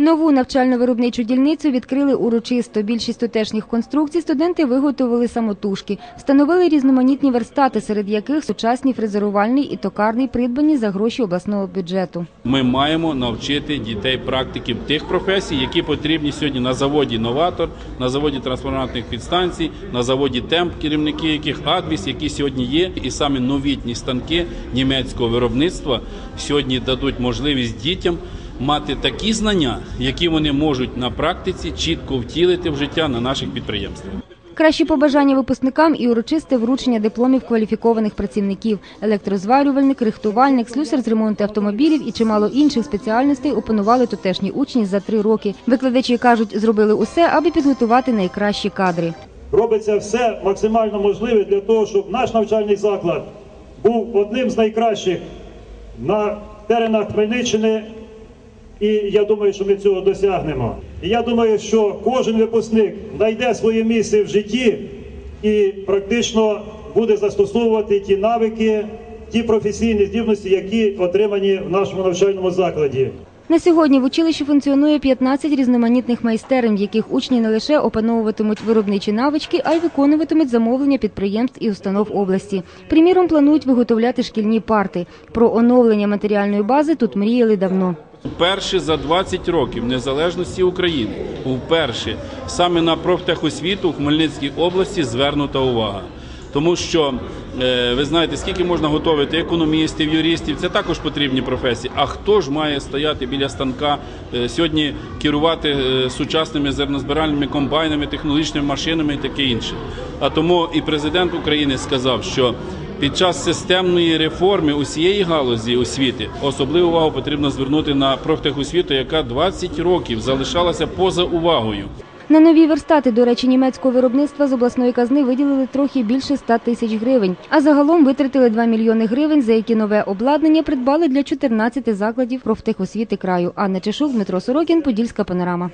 Нову навчально-виробничу дільницю відкрили урочисто. Більшість тутешніх конструкцій студенти виготовили самотужки. Встановили різноманітні верстати, серед яких сучасні фрезерувальний і токарний придбані за гроші обласного бюджету. Ми маємо навчити дітей практиків тих професій, які потрібні сьогодні на заводі новатор, на заводі трансформаторних підстанцій, на заводі темп, керівники яких адвіс, які сьогодні є, і саме новітні станки німецького виробництва сьогодні дадуть можливість дітям мати такі знання, які вони можуть на практиці чітко втілити в життя на наших підприємствах. Кращі побажання випускникам і урочисте вручення дипломів кваліфікованих працівників. Електрозварювальник, рихтувальник, слюсар з ремонту автомобілів і чимало інших спеціальностей опанували тутешні учні за три роки. Викладачі кажуть, зробили усе, аби підготувати найкращі кадри. Робиться все максимально можливе для того, щоб наш навчальний заклад був одним з найкращих на теренах Хмельниччини. І я думаю, що ми цього досягнемо. І я думаю, що кожен випускник знайде своє місце в житті і практично буде застосовувати ті навики, ті професійні здібності, які отримані в нашому навчальному закладі. На сьогодні в училищі функціонує 15 різноманітних майстерень, в яких учні не лише опановуватимуть виробничі навички, а й виконуватимуть замовлення підприємств і установ області. Приміром, планують виготовляти шкільні парти. Про оновлення матеріальної бази тут мріяли давно. Вперше за 20 років незалежності України, вперше саме на профтехосвіту в Хмельницькій області звернута увага. Тому що е, ви знаєте, скільки можна готувати економістів, юристів, це також потрібні професії. А хто ж має стояти біля станка е, сьогодні керувати е, сучасними зернозбиральними комбайнами, технологічними машинами і таке інше? А тому і президент України сказав, що під час системної реформи усієї галузі освіти особливу увагу потрібно звернути на профтехосвіту, яка 20 років залишалася поза увагою. На нові верстати, до речі, німецького виробництва з обласної казни виділили трохи більше 100 тисяч гривень. А загалом витратили 2 мільйони гривень, за які нове обладнання придбали для 14 закладів профтехосвіти краю. Анна Чешук, Дмитро Сорокін, Подільська панорама.